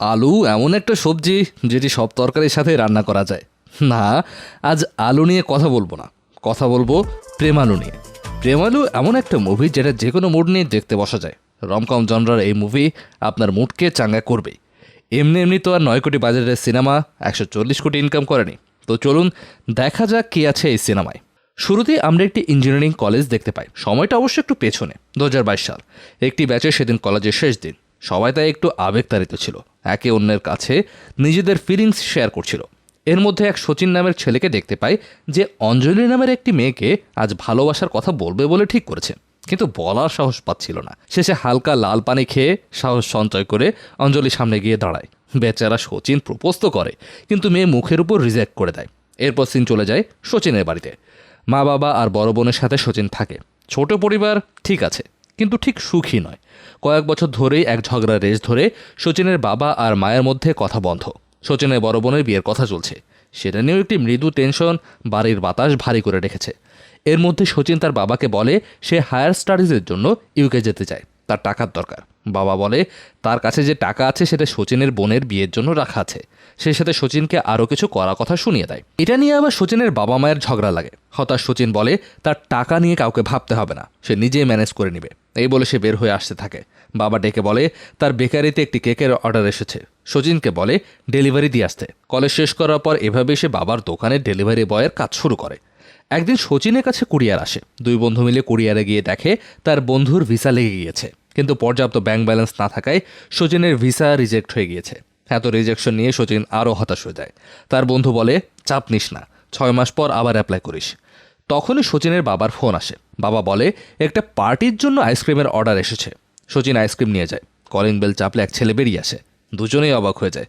আলু এমন একটা সবজি যেটি সব তরকারির সাথে রান্না করা যায়। না, আজ আলু নিয়ে কথা বলব না। কথা বলব প্রেমালু নিয়ে। প্রেমালু এমন একটা মুভি যেটা যে কোনো মুড নিয়ে দেখতে বসা যায়। রমকম জনরার এই মুভি আপনার মুডকে চাঙ্গা করবেই। এমনি এমনি তো আর নয় কোটি বাজারের সিনেমা একশো চল্লিশ কোটি ইনকাম করেনি। তো চলুন দেখা যাক কী আছে এই সিনেমায় শুরুতেই আমরা একটি ইঞ্জিনিয়ারিং কলেজ দেখতে পাই। সময়টা অবশ্য একটু পেছনে, দু হাজার বাইশ সাল। একটি ব্যাচে সেদিন কলেজের শেষ দিন। সবাই তাই একটু আবেগতাড়িত ছিল। একে অন্যের কাছে নিজেদের ফিলিংস শেয়ার করছিল। এর মধ্যে এক সচিন নামের ছেলেকে দেখতে পাই যে অঞ্জলি নামের একটি মেয়েকে আজ ভালোবাসার কথা বলবে বলে ঠিক করেছে। কিন্তু বলার সাহস পাচ্ছিল না। শেষে হালকা লাল পানি খেয়ে সাহস সঞ্চয় করে অঞ্জলি সামনে গিয়ে দাঁড়ায়। বেচারা সচিন প্রপোজ তো করে, কিন্তু মেয়ে মুখের উপর রিজেক্ট করে দেয়। এরপর সিন চলে যায় সচিনের বাড়িতে। মা বাবা আর বড় বোনের সাথে সচিন থাকে। ছোট পরিবার ঠিক আছে। কিন্তু ঠিক সুখী নয়। কয়েক বছর ধরেই এক ঝগড়া রেস ধরে সচিনের বাবা আর মায়ের মধ্যে কথা বন্ধ। সচিনের বড় বোনের বিয়ের কথা চলছে। সেটা নিয়েও একটি মৃদু টেনশন বাড়ির বাতাস ভারী করে রেখেছে। এর মধ্যে সচিন তার বাবাকে বলে, সে হায়ার স্টাডিজের জন্য ইউকে যেতে চায়। তার টাকার দরকার। বাবা বলে, তার কাছে যে টাকা আছে সেটা সচিনের বোনের বিয়ের জন্য রাখা আছে। সেই সাথে সচিনকে আরও কিছু করা কথা শুনিয়ে দেয়। এটা নিয়ে আবার সচিনের বাবা মায়ের ঝগড়া লাগে। হতাশ সচিন বলে, তার টাকা নিয়ে কাউকে ভাবতে হবে না। সে নিজেই ম্যানেজ করে নেবে। এই বলে সে বের হয়ে আসতে থাকে। বাবা ডেকে বলে, তার বেকারিতে একটি কেকের অর্ডার এসেছে। সচিনকে বলে, ডেলিভারি দিয়ে আসতে। কলেজ শেষ করার পর এভাবে সে বাবার দোকানে ডেলিভারি বয়ের কাজ শুরু করে। একদিন সচিনের কাছে কুরিয়ার আসে। দুই বন্ধু মিলে কুরিয়ারে গিয়ে দেখে, তার বন্ধুর ভিসা লেগে গিয়েছে। কিন্তু পর্যাপ্ত ব্যাংক ব্যালেন্স না থাকায় সচিনের ভিসা রিজেক্ট হয়ে গিয়েছে। এত রিজেকশন নিয়ে সচিন আরও হতাশ হয়ে যায়। তার বন্ধু বলে, চাপ নিস না। ছয় মাস পর আবার অ্যাপ্লাই করিস। তখনই সচিনের বাবার ফোন আসে। বাবা বলে, একটা পার্টির জন্য আইসক্রিমের অর্ডার এসেছে। সচিন আইসক্রিম নিয়ে যায়। কলিং বেল চাপলে এক ছেলে বেরিয়ে আসে। দুজনেই অবাক হয়ে যায়।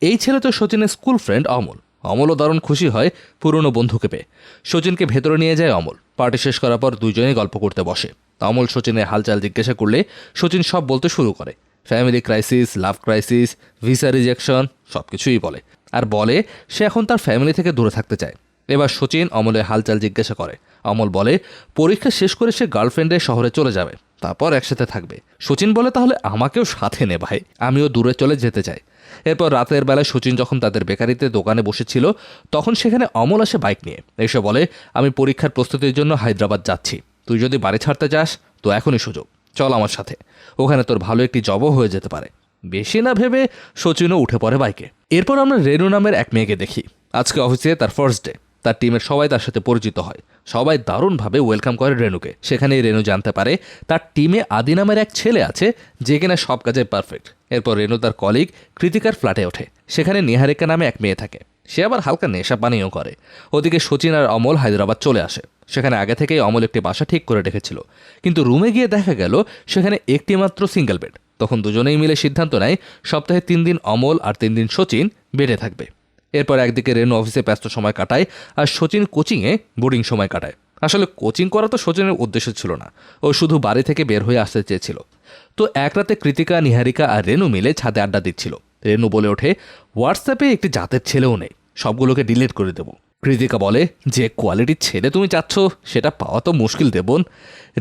এই ছেলে তো সচিনের স্কুল ফ্রেন্ড অমল। অমলও দারুণ খুশি হয় পুরনো বন্ধুকে পেয়ে। সচিনকে ভেতরে নিয়ে যায় অমল। পার্টি শেষ করার পর দুজনেই গল্প করতে বসে। অমল সচিনের হালচাল জিজ্ঞাসা করলে সচিন সব বলতে শুরু করে। Family crisis, love crisis, visa rejection সব কিছুই বলে। আর বলে, সে এখন তার ফ্যামিলি থেকে দূরে থাকতে চায়। এবার সচিন অমলের হালচাল জিজ্ঞাসা করে। অমল বলে, পরীক্ষা শেষ করে সে গার্লফ্রেন্ডের শহরে চলে যাবে, তারপর একসাথে থাকবে। সচিন বলে, তাহলে আমাকেও সাথে নে ভাই, আমিও দূরে চলে যেতে চাই। এরপর রাতের বেলায় সচিন যখন তাদের বেকারিতে দোকানে বসেছিল, তখন সেখানে অমল আসে বাইক নিয়ে। এসে বলে, আমি পরীক্ষার প্রস্তুতির জন্য হায়দ্রাবাদ যাচ্ছি। তুই যদি বাড়ি ছাড়তে চাস তো এখনই সুযোগ। চল আমার সাথে। ওখানে তোর ভালো একটি জবও হয়ে যেতে পারে। বেশি না ভেবে সচিনও উঠে পড়ে বাইকে। এরপর আমরা রেনু নামের এক মেয়েকে দেখি। আজকে অফিসে তার ফার্স্ট ডে তার টিমের সবাই তার সাথে পরিচিত হয়। সবাই দারুণভাবে ওয়েলকাম করে রেনুকে সেখানেই রেনু জানতে পারে তার টিমে আদি নামের এক ছেলে আছে যে কিনা সব কাজে পারফেক্ট। এরপর রেনু তার কলিগ কৃতিকার ফ্ল্যাটে ওঠে। সেখানে নিহারিকা নামে এক মেয়ে থাকে। সে আবার হালকা নেশা পানীয় করে। ওদিকে সচিন আর অমল হায়দ্রাবাদ চলে আসে। সেখানে আগে থেকেই অমল একটি বাসা ঠিক করে রেখেছিল। কিন্তু রুমে গিয়ে দেখা গেল সেখানে একটি মাত্র সিঙ্গেল বেড। তখন দুজনেই মিলে সিদ্ধান্ত নেয় সপ্তাহে তিন দিন অমল আর তিন দিন সচিন বেডে থাকবে। এরপর একদিকে রেনু অফিসে ব্যস্ত সময় কাটায় আর সচিন কোচিংয়ে বোর্ডিং সময় কাটায়। আসলে কোচিং করা তো সচিনের উদ্দেশ্য ছিল না, ও শুধু বাড়ি থেকে বের হয়ে আসতে চেয়েছিল। তো এক রাতে কৃতিকা, নিহারিকা আর রেনু মিলে ছাদে আড্ডা দিচ্ছিল। রেনু বলে ওঠে, হোয়াটসঅ্যাপে একটি জাতের ছেলেও নেই, সবগুলোকে ডিলিট করে দেবো। কৃতিকা বলে, যে কোয়ালিটির ছেলে তুমি চাচ্ছ, সেটা পাওয়া তো মুশকিল দেবন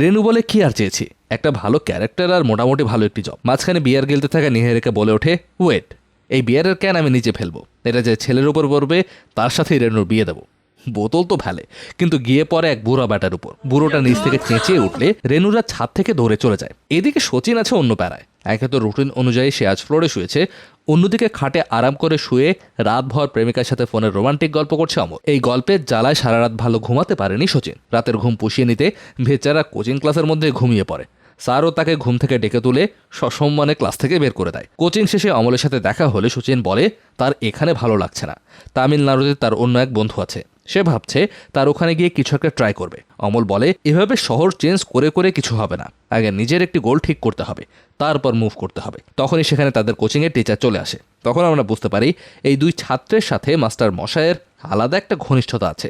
রেনু বলে, কি আর চেয়েছি? একটা ভালো ক্যারেক্টার আর মোটামুটি ভালো একটি জব মাঝখানে বিয়ার গেলতে থাকা নিহারিকা বলে ওঠে ওয়েট এই বিয়ারের ক্যান আমি নিজে ফেলব? এটা যে ছেলের উপর পড়বে, তার সাথেই রেনুর বিয়ে দেবো। বোতল তো ফেলে, কিন্তু গিয়ে পরে এক বুড়া ব্যাটার উপর। বুড়োটা নিচ থেকে চেঁচিয়ে উঠলে রেনুরা ছাদ থেকে দৌড়ে চলে যায়। এদিকে সচিন আছে অন্য প্যারায় একে তো রুটিন অনুযায়ী সে আজ ফ্লোরে শুয়েছে। অন্যদিকে খাটে আরাম করে শুয়ে রাতভর প্রেমিকার সাথে ফোনে রোমান্টিক গল্প করছে অমর। এই গল্পের জ্বালায় সারা রাত ভালো ঘুমাতে পারেনি সচিন রাতের ঘুম পুষিয়ে নিতে ভেচারা কোচিং ক্লাসের মধ্যে ঘুমিয়ে পড়ে। স্যারও তাকে ঘুম থেকে ডেকে তুলে সসম্মানে ক্লাস থেকে বের করে দেয়। কোচিং শেষে অমলের সাথে দেখা হলে সচিন বলে, তার এখানে ভালো লাগছে না। তামিলনাড়ুতে তার অন্য এক বন্ধু আছে। সে ভাবছে তার ওখানে গিয়ে কিছু একটা ট্রাই করবে। অমল বলে, এভাবে শহর চেঞ্জ করে করে কিছু হবে না। আগে নিজের একটি গোল ঠিক করতে হবে, তারপর মুভ করতে হবে। তখনই সেখানে তাদের কোচিংয়ের টিচার চলে আসে। তখন আমরা বুঝতে পারি, এই দুই ছাত্রের সাথে মাস্টার মশাইয়ের আলাদা একটা ঘনিষ্ঠতা আছে।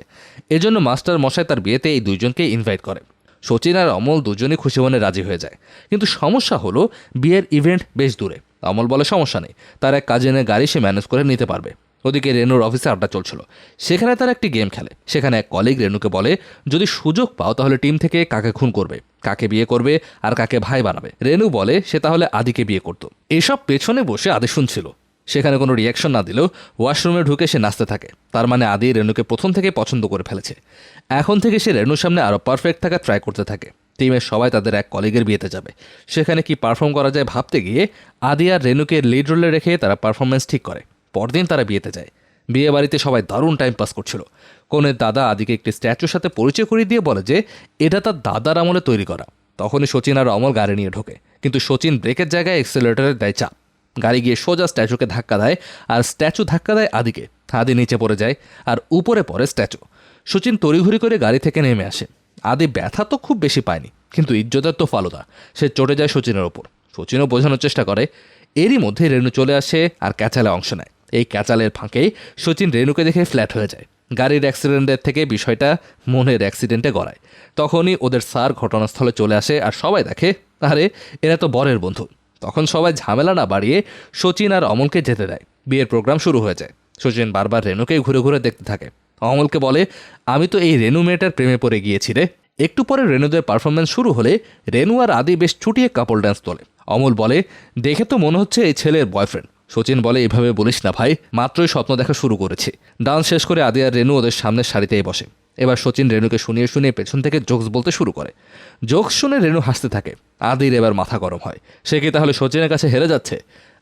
এজন্য মাস্টার মশাই তার বিয়েতে এই দুইজনকে ইনভাইট করে। সচিন আর অমল দুজনই খুশি মনে রাজি হয়ে যায়। কিন্তু সমস্যা হলো, বিয়ের ইভেন্ট বেশ দূরে। অমল বলে সমস্যা নেই। তার এক কাজিনের গাড়ি সে ম্যানেজ করে নিতে পারবে। ওদিকে রেনুর অফিসে আড্ডা চলছিল। সেখানে তার একটি গেম খেলে। সেখানে এক কলিগ রেনুকে বলে, যদি সুযোগ পাও তাহলে টিম থেকে কাকে খুন করবে? কাকে বিয়ে করবে? আর কাকে ভাই বানাবে? রেনু বলে, সে তাহলে আদিকে বিয়ে করত। এসব পেছনে বসে আদি শুনছিল সেখানে কোনো রিয়াকশন না দিলেও ওয়াশরুমে ঢুকে সে নাচতে থাকে। তার মানে আদি রেণুকে প্রথম থেকে পছন্দ করে ফেলেছে। এখন থেকে সে রেণুর সামনে আরও পারফেক্ট থাকা ট্রাই করতে থাকে। টিমের সবাই তাদের এক কলিগের বিয়েতে যাবে। সেখানে কি পারফর্ম করা যায় ভাবতে গিয়ে আদি আর রেণুকে লিড রোলে রেখে তারা পারফরমেন্স ঠিক করে। পরদিন তারা বিয়েতে যায়। বিয়ে বাড়িতে সবাই দারুণ টাইম পাস করছিল। কনের দাদা আদিকে একটি স্ট্যাচুর সাথে পরিচয় করিয়ে দিয়ে বলে যে, এটা তার দাদার আমলে তৈরি করা। তখনই সচিন আর অমল গাড়ি নিয়ে ঢোকে। কিন্তু সচিন ব্রেকের জায়গায় এক্সেলেটারের দেয় চাপ। গাড়ি গিয়ে সোজা স্ট্যাচুকে ধাক্কা দেয়, আর স্ট্যাচু ধাক্কা দেয় আদিকে। আদি নিচে পড়ে যায়, আর উপরে পড়ে স্ট্যাচু। সচিন তড়িঘড়ি করে গাড়ি থেকে নেমে আসে। আদি ব্যথা তো খুব বেশি পায়নি, কিন্তু ইজ্জতের তো ফালুদা সে চটে যায় সচিনের ওপর। সচিনও বোঝানোর চেষ্টা করে, এরই মধ্যে রেণু চলে আসে আর ক্যাচালে অংশ নেয়। এই ক্যাচালের ফাঁকেই সচিন রেণুকে দেখে ফ্ল্যাট হয়ে যায়। গাড়ির অ্যাক্সিডেন্টের থেকে বিষয়টা মনের অ্যাক্সিডেন্টে গড়ায়। তখনই ওদের স্যার ঘটনাস্থলে চলে আসে আর সবাই দেখে, আরে, এরা তো বরের বন্ধু। তখন সবাই ঝামেলা না বাড়িয়ে সচিন আর অমলকে যেতে দেয়। বিয়ের প্রোগ্রাম শুরু হয়ে যায়। সচিন বারবার রেণুকেই ঘুরে ঘুরে দেখতে থাকে। অমলকে বলে, আমি তো এই রেণু মেয়েটার প্রেমে পড়ে গিয়েছি রে। একটু পরে রেণুদের পারফরমেন্স শুরু হলে রেণু আর আদি বেশ ছুটিয়ে কাপল ড্যান্স তোলে। অমল বলে, দেখে তো মনে হচ্ছে এই ছেলের বয়ফ্রেন্ড সচিন বলে, এভাবে বলিস না ভাই। মাত্রই স্বপ্ন দেখা শুরু করেছি। ডান্স শেষ করে আদি আর রেণু ওদের সামনের সারিতেই বসে। এবার সচিন রেণুকে শুনিয়ে শুনিয়ে পেছন থেকে জোকস বলতে শুরু করে। জোকস শুনে রেণু হাসতে থাকে। আদির এবার মাথা গরম হয়। সে কি তাহলে সচিনের কাছে হেরে যাচ্ছে?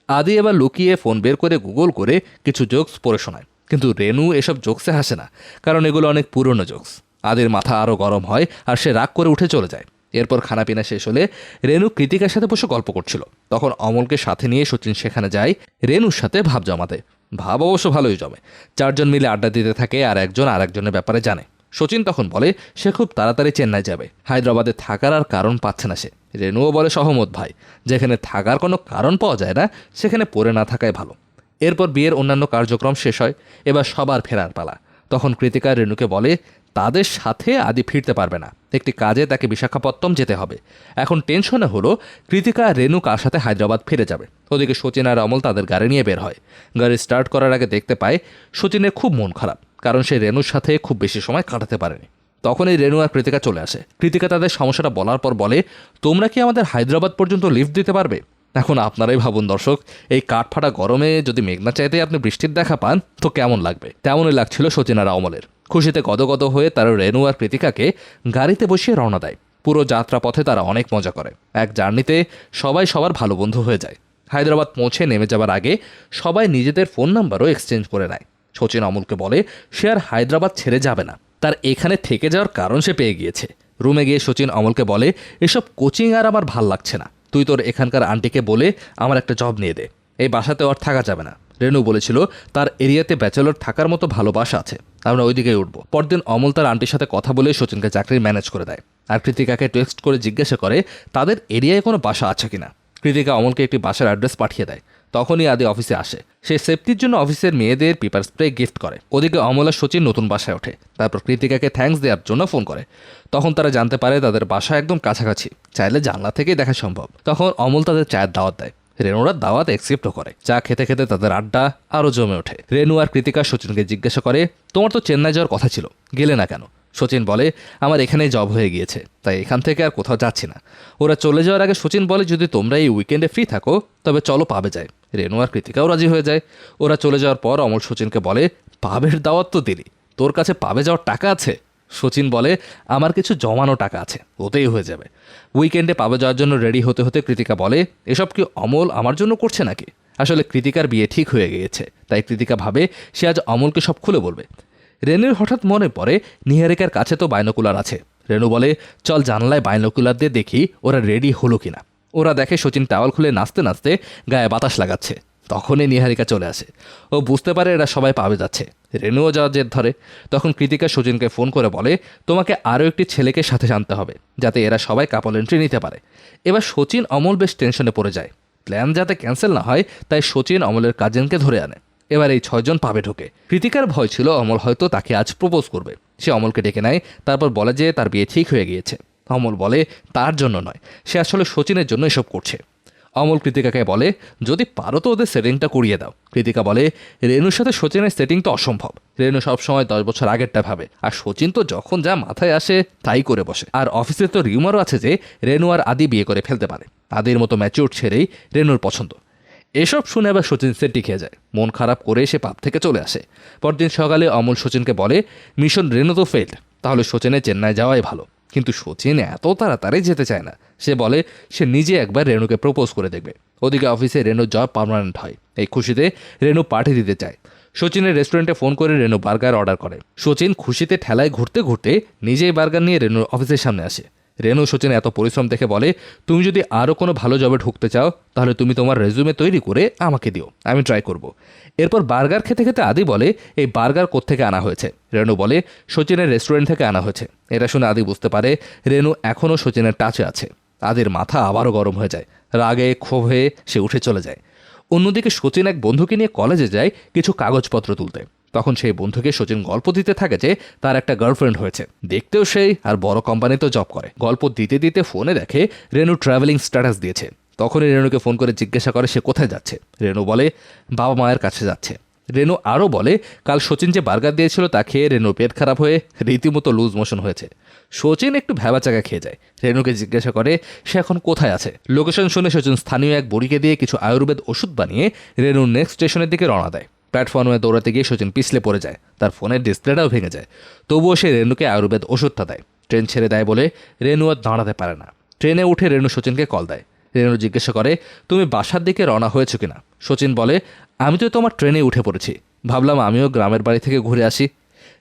আদি এবার লুকিয়ে ফোন বের করে গুগল করে কিছু জোকস পড়ে শোনায়। কিন্তু রেণু এসব জোকসে হাসে না, কারণ এগুলো অনেক পুরনো জোকস। আদির মাথা আরও গরম হয় আর সে রাগ করে উঠে চলে যায়। এরপর খানাপিনা শেষ হলে রেণু কৃতিকার সাথে বসে গল্প করছিল। তখন অমলকে সাথে নিয়ে সচিন সেখানে যায় রেণুর সাথে ভাব জমাতে। ভাব অবশ্য ভালোই জমে। চারজন মিলে আড্ডা দিতে থাকে আর একজন আর একজনের ব্যাপারে জানে। সচিন তখন বলে, সে খুব তাড়াতাড়ি চেন্নাই যাবে। হায়দ্রাবাদে থাকার আর কারণ পাচ্ছে না সে। রেণুও বলে, সহমত ভাই, যেখানে থাকার কোনো কারণ পাওয়া যায় না, সেখানে পড়ে না থাকাই ভালো। এরপর বিয়ের অন্যান্য কার্যক্রম শেষ হয়, এবার সবার ফেরার পালা। তখন কৃতিকা রেণুকে বলে, তাদের সাথে আদি ফিরতে পারবে না। একটি কাজে তাকে বিশাখাপত্তম যেতে হবে। এখন টেনশনে হলো, কৃতিকা রেণু কার সাথে হায়দ্রাবাদ ফিরে যাবে? ওদিকে সচিন আর অমল তাদের গাড়ি নিয়ে বের হয়। গাড়ি স্টার্ট করার আগে দেখতে পায় সচিনের খুব মন খারাপ। কারণ সে রেণুর সাথে খুব বেশি সময় কাটাতে পারেনি। তখনই রেণু আর কৃতিকা চলে আসে। কৃতিকা তাদের সমস্যাটা বলার পর বলে, তোমরা কি আমাদের হায়দ্রাবাদ পর্যন্ত লিফট দিতে পারবে? এখন আপনারাই ভাবুন দর্শক, এই কাঠফাটা গরমে যদি মেঘনা চাইতে আপনি বৃষ্টির দেখা পান, তো কেমন লাগবে? তেমনই লাগছিল সচিন আর অমলের খুশিতে গদগদ হয়ে তারা রেণু আর কৃতিকাকে গাড়িতে বসিয়ে রওনা দেয়। পুরো যাত্রা পথে তারা অনেক মজা করে। এক জার্নিতে সবাই সবার ভালো বন্ধু হয়ে যায়। হায়দ্রাবাদ পৌঁছে নেমে যাবার আগে সবাই নিজেদের ফোন নাম্বারও এক্সচেঞ্জ করে নেয়। সচিন অমলকে বলে, সে আর হায়দ্রাবাদ ছেড়ে যাবে না। তার এখানে থেকে যাওয়ার কারণ সে পেয়ে গিয়েছে রুমে গিয়ে সচিন অমলকে বলে, এসব কোচিং আর আমার ভালো লাগছে না। তুই তোর এখানকার আন্টিকে বলে আমার একটা জব নিয়ে দে। এই বাসাতে আর থাকা যাবে না রেনু বলেছিল, তার এরিয়াতে ব্যাচেলর থাকার মতো ভালো বাসা আছে। আমরা ওইদিকে উঠব পরদিন অমল তার আন্টির সাথে কথা বলে সচিনকে চাকরি ম্যানেজ করে দেয়। আর কৃতিকাকে টেক্সট করে জিজ্ঞাসা করে, তাদের এরিয়ায় কোনো বাসা আছে কিনা কৃতিকা অমলকে একটি বাসার অ্যাড্রেস পাঠিয়ে দেয়। তখনই আদি অফিসে আসে। সে সেফটির জন্য অফিসের মেয়েদের পেপার স্প্রে গিফট করে। ওদিকে অমল সচিন নতুন বাসায় ওঠে। তারপর কৃতিকাকে থ্যাঙ্কস দেওয়ার জন্য ফোন করে। তখন তারা জানতে পারে তাদের বাসা একদম কাছাকাছি। চাইলে জানলা থেকেই দেখা সম্ভব। তখন অমল তাদের চায়ের দাওয়াত দেয়। রেনুরা দাওয়াত অ্যাকসেপ্টও করে। চা খেতে খেতে তাদের আড্ডা আরও জমে ওঠে। রেনু আর কৃতিকা সচিনকে জিজ্ঞাসা করে, তোমার তো চেন্নাই যাওয়ার কথা ছিল। গেলে না কেন? সচিন বলে, আমার এখানেই জব হয়ে গিয়েছে। তাই এখান থেকে আর কোথাও যাচ্ছি না। ওরা চলে যাওয়ার আগে সচিন বলে, যদি তোমরা এই উইকেন্ডে ফ্রি থাকো, তবে চলো পাবে যায় রেনু আর কৃতিকাও রাজি হয়ে যায়। ওরা চলে যাওয়ার পর অমল সচিনকে বলে, পাবের দাওয়াত তো দিলি। তোর কাছে পাবে যাওয়ার টাকা আছে? সচিন বলে, আমার কিছু জমানো টাকা আছে, ওতেই হয়ে যাবে। উইকেন্ডে পাবে যাওয়ার জন্য রেডি হতে হতে কৃতিকা বলে, এসব কি অমল আমার জন্য করছে নাকি? আসলে কৃতিকার বিয়ে ঠিক হয়ে গিয়েছে, তাই কৃতিকা ভাবে সে আজ অমলকে সব খুলে বলবে। রেনুর হঠাৎ মনে পড়ে, নিহারিকার কাছে তো বাইনোকুলার আছে। রেনু বলে, চল জানলায় বাইনোকুলার দিয়ে দেখি ওরা রেডি হলো কিনা। ওরা দেখে সচিন টাওয়াল খুলে নাচতে নাচতে গায়ে বাতাস লাগাচ্ছে। তখনই নিহারিকা চলে আসে। ও বুঝতে পারে এরা সবাই পাবে যাচ্ছে। রেনুও যাওয়ার জেদ ধরে। তখন কৃতিকা সচিনকে ফোন করে বলে, তোমাকে আরও একটি ছেলেকে সাথে জানতে হবে, যাতে এরা সবাই কাপল এন্ট্রি নিতে পারে। এবার সচিন অমল বেশ টেনশনে পড়ে যায়। প্ল্যান যাতে ক্যান্সেল না হয়, তাই সচিন অমলের কাজিনকে ধরে আনে। এবার এই ছয়জন পাবে ঢোকে। কৃতিকার ভয় ছিল, অমল হয়তো তাকে আজ প্রপোজ করবে। সে অমলকে ডেকে নেয়, তারপর বলে যে তার বিয়ে ঠিক হয়ে গিয়েছে। অমল বলে, তার জন্য নয়। সে আসলে সচিনের জন্য এসব করছে। অমল কৃতিকাকে বলে, যদি পারো তো ওদের সেটিংটা করিয়ে দাও। কৃতিকা বলে, রেনুর সাথে সচিনের সেটিং তো অসম্ভব। রেনু সবসময় দশ বছর আগেরটা ভাবে। আর সচিন তো যখন যা মাথায় আসে, তাই করে বসে। আর অফিসে তো রিউমারও আছে যে, রেনু আর আদি বিয়ে করে ফেলতে পারে। আদির মতো ম্যাচিউর ছেড়েই রেনুর পছন্দ। এসব শুনে আবার সচিন সেটি খেয়ে যায়। মন খারাপ করে সে পাপ থেকে চলে আসে। পরদিন সকালে অমল সচিনকে বলে, মিশন রেনো তো ফেল্ড তাহলে সচিনে চেন্নাই যাওয়াই ভালো। কিন্তু সচিন এত তাড়াতাড়ি যেতে চায় না। সে বলে, সে নিজে একবার রেণুকে প্রপোজ করে দেখবে। ওদিকে অফিসে রেনুর জব পার্মানেন্ট হয়। এই খুশিতে রেণু পার্টি দিতে চায়। সচিনের রেস্টুরেন্টে ফোন করে রেণু বার্গার অর্ডার করে। সচিন খুশিতে ঠেলায় ঘুরতে ঘুরতে নিজেই বার্গার নিয়ে রেণুর অফিসের সামনে আসে। রেনু সচিন এত পরিশ্রম দেখে বলে, তুমি যদি আরও কোনো ভালো জবে ঢুকতে চাও, তাহলে তুমি তোমার রেজুমে তৈরি করে আমাকে দিও, আমি ট্রাই করব। এরপর বার্গার খেতে খেতে আদি বলে, এই বার্গার কোত্থেকে আনা হয়েছে? রেনু বলে, সচিনের রেস্টুরেন্ট থেকে আনা হয়েছে। এটা শুনে আদি বুঝতে পারে রেনু এখনও সচিনের টাচে আছে। আদির মাথা আবারও গরম হয়ে যায়, রাগে ক্ষোভে সে উঠে চলে যায়। অন্যদিকে সচিন এক বন্ধুকে নিয়ে কলেজে যায় কিছু কাগজপত্র তুলতে। তখন সেই বন্ধুকে সচিন গল্প দিতে থাকে যে তার একটা গার্লফ্রেন্ড হয়েছে। দেখতেও সেই, আর বড় কোম্পানিতেও জব করে। গল্প দিতে দিতে ফোনে দেখে রেনু ট্রাভেলিং স্ট্যাটাস দিয়েছে। তখনই রেনুকে ফোন করে জিজ্ঞাসা করে সে কোথায় যাচ্ছে। রেনু বলে, বাবা মায়ের কাছে যাচ্ছে। রেনু আরও বলে, কাল সচিন যে বার্গার দিয়েছিল তা খেয়ে রেনুর পেট খারাপ হয়ে রীতিমতো লুজ মোশন হয়েছে। সচিন একটু ভ্যাবাচাকা খেয়ে যায়। রেনুকে জিজ্ঞাসা করে, সে এখন কোথায় আছে? লোকেশন শুনে সচিন স্থানীয় এক বড়িকে দিয়ে কিছু আয়ুর্বেদ ওষুধ বানিয়ে রেনুর নেক্সট স্টেশনের দিকে রওনা দেয়। প্ল্যাটফর্মে দৌড়াতে গিয়ে সচিন পিছলে পড়ে যায়। তার ফোনের ডিসপ্লেটাও ভেঙে যায়। তবুও সে রেনুকে আয়ুর্বেদ ওষুধটা দেয়। ট্রেন ছেড়ে দেয় বলে রেনু আর দাঁড়াতে পারে না। ট্রেনে উঠে রেনু সচিনকে কল দেয়। রেনু জিজ্ঞাসা করে, তুমি বাসার দিকে রওনা হয়েছো কিনা? সচিন বলে, আমি তো তোমার ট্রেনে উঠে পড়েছি। ভাবলাম আমিও গ্রামের বাড়ি থেকে ঘুরে আসি।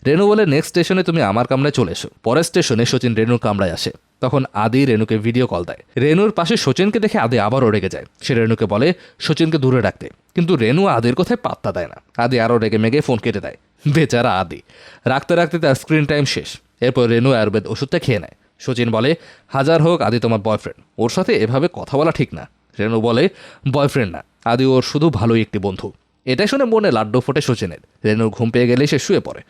রেনু বলে, নেক্সট স্টেশনে তুমি আমার কামরায় চলে এসো। পরের স্টেশনে সচিন রেনুর কামরায় আসে। তখন আদি রেনুকে ভিডিও কল দেয়। রেনুর পাশে সচিনকে দেখে আদি আবারও রেগে যায়। সে রেনুকে বলে সচিনকে দূরে রাখতে। কিন্তু রেনু আদির কথায় পাত্তা দেয় না। আদি আরও রেগে মেগে ফোন কেটে দেয়। বেচারা আদি। রাখতে রাখতে তার স্ক্রিন টাইম শেষ। এরপর রেনু আয়ুর্বেদ ওষুধটা খেয়ে নেয়। সচিন বলে, হাজার হোক, আদি তোমার বয়ফ্রেন্ড ওর সাথে এভাবে কথা বলা ঠিক না। রেনু বলে বয়ফ্রেন্ড না। আদি ওর শুধু ভালোই একটি বন্ধু। এটা শুনে মনে লাড্ডু ফোটে সচিনের রেনুর ঘুম পেয়ে গেলে সে শুয়ে পড়ে।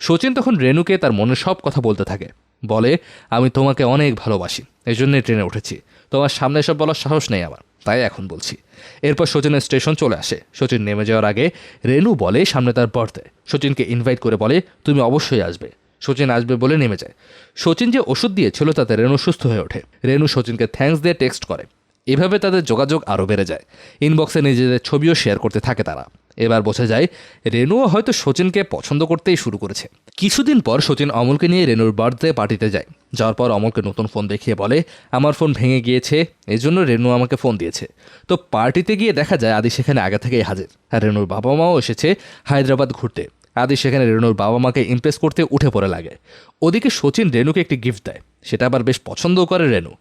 সচিন তখন রেনুকে তার মনের সব কথা বলতে থাকে। বলে, আমি তোমাকে অনেক ভালোবাসি এই জন্যই ট্রেনে উঠেছি। তোমার সামনে সব বলার সাহস নেই আমার। তাই এখন বলছি। এরপর সচিনের স্টেশন চলে আসে। সচিন নেমে যাওয়ার আগে রেনু বলে সামনে তার বার্থডে সচিনকে ইনভাইট করে বলে, তুমি অবশ্যই আসবে। সচিন আসবে বলে নেমে যায়। সচিন যে ওষুধ দিয়েছিল, তাতে রেনু সুস্থ হয়ে ওঠে। রেনু সচিনকে থ্যাঙ্কস দিয়ে টেক্সট করে। এভাবে তাদের যোগাযোগ আরও বেড়ে যায়। ইনবক্সে নিজেদের ছবিও শেয়ার করতে থাকে তারা। এবার বোঝা যায় রেনুও হয়তো সচিনকে পছন্দ করতেই শুরু করেছে। কিছুদিন পর সচিন অমলকে নিয়ে রেনুর বার্থডে পার্টিতে যায়। যাওয়ার পর অমলকে নতুন ফোন দেখিয়ে বলে, আমার ফোন ভেঙে গিয়েছে এই জন্য রেনু আমাকে ফোন দিয়েছে। তো পার্টিতে গিয়ে দেখা যায়, আদি সেখানে আগে থেকেই হাজির। আর রেনুর বাবা মাও এসেছে হায়দ্রাবাদ ঘুরতে। আদি সেখানে রেনুর বাবা মাকে ইমপ্রেস করতে উঠে পড়ে লাগে। ওদিকে সচিন রেনুকে একটি গিফট দেয়। সেটা আবার বেশ পছন্দও করে রেনু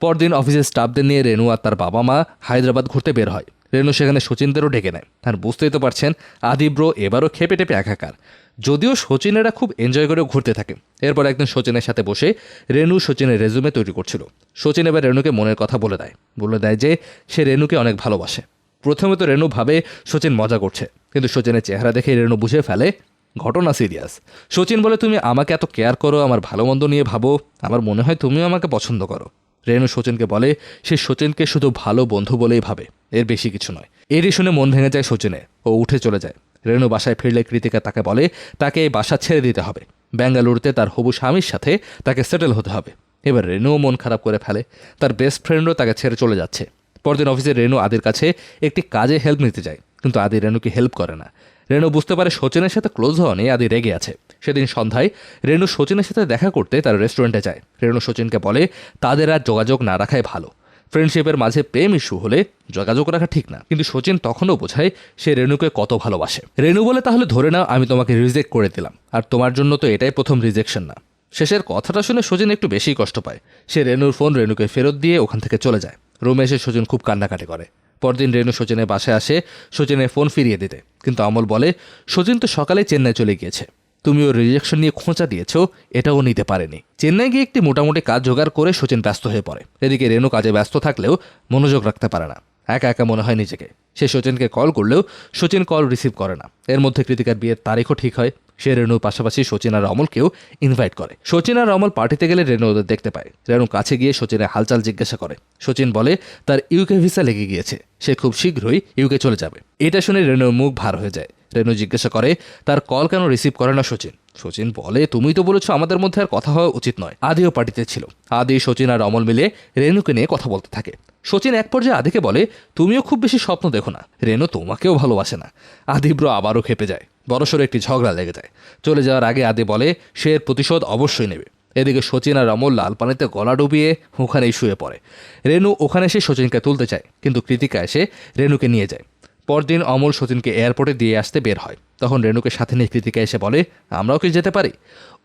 পরদিন অফিসের স্টাফদের নিয়ে রেনু আর তার বাবা মা হায়দ্রাবাদ ঘুরতে বের হয়। রেনু সেখানে সচিনদেরও ডেকে নেয়। আর বুঝতেই তো পারছেন আদিব্র এবারও খেপে টেপে একাকার। যদিও সচিনেরা খুব এনজয় করে ঘুরতে থাকে। এরপর একদিন সচিনের সাথে বসে রেনু সচিনের রেজুমে তৈরি করছিল। সচিন এবার রেনুকে মনের কথা বলে দেয়। বলে দেয় যে, সে রেনুকে অনেক ভালোবাসে। প্রথমে তো রেনু ভাবে সচিন মজা করছে। কিন্তু সচিনের চেহারা দেখে রেনু বুঝে ফেলে, ঘটনা সিরিয়াস সচিন বলে, তুমি আমাকে এত কেয়ার করো, আমার ভালো মন্দ নিয়ে ভাবো। আমার মনে হয় তুমিও আমাকে পছন্দ করো। রেনু সচিনকে বলে, সে সচিনকে শুধু ভালো বন্ধু বলেই ভাবে, এর বেশি কিছু নয়। এরই শুনে মন ভেঙে যায় সচিনে ও উঠে চলে যায়। রেনু বাসায় ফিরলে কৃতিকা তাকে বলে, তাকে এই বাসা ছেড়ে দিতে হবে। ব্যাঙ্গালুরুতে তার হবু স্বামীর সাথে তাকে সেটেল হতে হবে। এবার রেনুও মন খারাপ করে ফেলে। তার বেস্ট ফ্রেন্ডও তাকে ছেড়ে চলে যাচ্ছে। পরদিন অফিসে রেনু আদির কাছে একটি কাজে হেল্প নিতে যায়, কিন্তু আদি রেনুকে হেল্প করে না। রেনু বুঝতে পারে সচিনের সাথে ক্লোজ হওয়া নিয়ে আদি রেগে আছে। সেদিন সন্ধ্যায় রেনু সচিনের সাথে দেখা করতে তার রেস্টুরেন্টে যায়। রেনু সচিনকে বলে, তাদের আর যোগাযোগ না রাখাই ভালো। ফ্রেন্ডশিপের মাঝে প্রেম ইস্যু হলে যোগাযোগ রাখা ঠিক না। কিন্তু সচিন তখনও বোঝায় সে রেনুকে কত ভালোবাসে। রেনু বলে, তাহলে ধরে নাও আমি তোমাকে রিজেক্ট করে দিলাম। আর তোমার জন্য তো এটাই প্রথম রিজেকশন না। শেষের কথাটা শুনে সচিন একটু বেশি কষ্ট পায়। সে রেনুর ফোন রেনুকে ফেরত দিয়ে ওখান থেকে চলে যায়। রুমে এসে সচিন খুব কান্নাকাটি করে। পরদিন রেনু সচিনের বাসায় আসে সচিনের ফোন ফিরিয়ে দিতে। কিন্তু অমল বলে সচিন তো সকালে চেন্নাই চলে গিয়েছে। তুমি ওর রিজেকশন নিয়ে খোঁচা দিয়েছ, এটাও নিতে পারেনি। চেন্নাই গিয়ে একটি মোটামুটি কাজ জোগাড় করে সচিন ব্যস্ত হয়ে পড়ে। এদিকে রেনু কাজে ব্যস্ত থাকলেও মনোযোগ রাখতে পারে না। একা একা মনে হয় নিজেকে। সে সচিনকে কল করলেও সচিন কল রিসিভ করে না। এর মধ্যে কৃতিকার বিয়ের তারিখও ঠিক হয়। সে রেনুর পাশাপাশি সচিন আর অমলকেও ইনভাইট করে। সচিন আর অমল পার্টিতে গেলে রেনু ওদের দেখতে পায়। রেনু কাছে গিয়ে সচিনের হালচাল জিজ্ঞাসা করে। সচিন বলে, তার ইউকে ভিসা লেগে গিয়েছে। সে খুব শীঘ্রই ইউকে চলে যাবে। এটা শুনে রেনুর মুখ ভার হয়ে যায়। রেনু জিজ্ঞাসা করে, তার কল কেন রিসিভ করে না সচিন? সচিন বলে তুমি তো বলেছ আমাদের মধ্যে আর কথা হওয়া উচিত নয়। আদিও পার্টিতে ছিল। আদি সচিন আর অমল মিলে রেনুকে নিয়ে কথা বলতে থাকে। সচিন এক পর্যায়ে আদিকে বলে, তুমিও খুব বেশি স্বপ্ন দেখো না। রেনু তোমাকেও ভালোবাসে না। আদি ব্রো আবারও খেপে যায়। বড়সড় একটি ঝগড়া লেগে যায়। চলে যাওয়ার আগে আদি বলে, সে প্রতিশোধ অবশ্যই নেবে। এদিকে সচিন আর অমল লাল পানিতে গলা ডুবিয়ে ওখানেই শুয়ে পড়ে। রেনু ওখানে এসে সচিনকে তুলতে চায়, কিন্তু কৃতিকা এসে রেনুকে নিয়ে যায়। পরদিন অমল সচিনকে এয়ারপোর্টে দিয়ে আসতে বের হয়। তখন রেণুকে সাথে নিয়ে কৃতিকা এসে বলে, আমরাও কি যেতে পারি?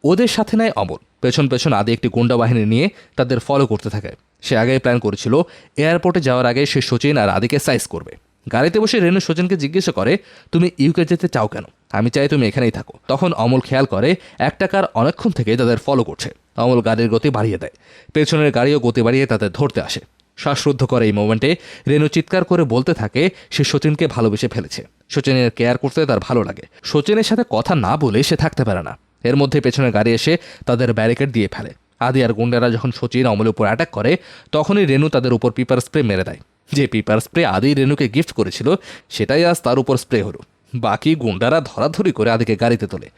ওদের সাথে নেয় অমল। পেছন পেছন আদি একটি গুন্ডা বাহিনী নিয়ে তাদের ফলো করতে থাকে। সে আগেই প্ল্যান করেছিল এয়ারপোর্টে যাওয়ার আগে সে সচিন আর আদিকে সাইজ করবে। গাড়িতে বসে রেনু সচিনকে জিজ্ঞাসা করে, তুমি ইউকে যেতে চাও কেন? আমি চাই তুমি এখানেই থাকো। তখন অমল খেয়াল করে, একটা কার অনেকক্ষণ থেকে তাদের ফলো করছে। অমল গাড়ির গতি বাড়িয়ে দেয়। পেছনের গাড়িও গতি বাড়িয়ে তাদের ধরতে আসে। শ্বাসরুদ্ধ করে এই মোমেন্টে রেনু চিৎকার করে বলতে থাকে, সে সচিনকে ভালোবেসে ফেলেছে। সচিনের কেয়ার করতে তার ভালো লাগে। সচিনের সাথে কথা না বলে সে থাকতে পারে না। এর মধ্যে পেছনে গাড়ি এসে তাদের ব্যারিকেড দিয়ে ফেলে। আদি আর গুন্ডারা যখন সচিন অমলের উপর অ্যাটাক করে, তখনই রেনু তাদের উপর পিপার স্প্রে মেরে দেয়। যে পিপার স্প্রে আদি রেনুকে গিফট করেছিল, সেটাই আজ তার উপর স্প্রে হলো। বাকি গুন্ডারা ধরাধরি করে আদিকে গাড়িতে তোলে।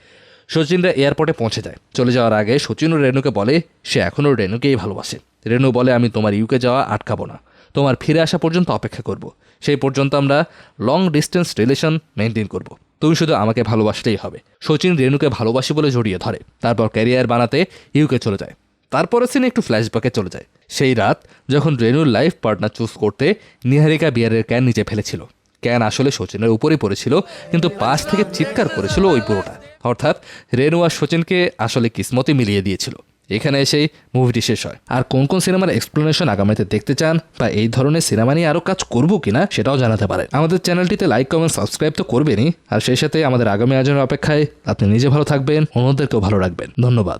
সচিনরা এয়ারপোর্টে পৌঁছে যায়। চলে যাওয়ার আগে সচিন ও রেনুকে বলে, সে এখনও রেনুকেই ভালোবাসে। রেনু বলে, আমি তোমার ইউকে যাওয়া আটকাবো না। তোমার ফিরে আসা পর্যন্ত অপেক্ষা করব। সেই পর্যন্ত আমরা লং ডিস্টেন্স রিলেশন মেনটেন করব। তুমি শুধু আমাকে ভালোবাসলেই হবে। সচিন রেনুকে ভালোবাসি বলে জড়িয়ে ধরে। তারপর ক্যারিয়ার বানাতে ইউকে চলে যায়। তারপরে সিনে একটু ফ্ল্যাশব্যাকে চলে যায়। সেই রাত যখন রেনুর লাইফ পার্টনার চুজ করতে নিহারিকা বিয়ারের ক্যান নিচে ফেলেছিল। ক্যান আসলে সচিনের উপরেই পড়েছিল, কিন্তু পাশ থেকে চিৎকার করেছিল ওই পুরোটা। অর্থাৎ রেনু আর সচিনকে আসলে কিসমতি মিলিয়ে দিয়েছিল। এখানে এসেই মুভিটি শেষ হয়। আর কোন কোন সিনেমার এক্সপ্লেনেশন আগামীতে দেখতে চান বা এই ধরনের সিনেমা নিয়ে আরও কাজ করব কিনা সেটাও জানাতে পারে আমাদের চ্যানেলটিতে লাইক কমেন্ট সাবস্ক্রাইব তো করবেনই। আর সেই সাথে আমাদের আগামী আয়োজনের অপেক্ষায় আপনি নিজে ভালো থাকবেন, অন্যদেরকেও ভালো রাখবেন। ধন্যবাদ।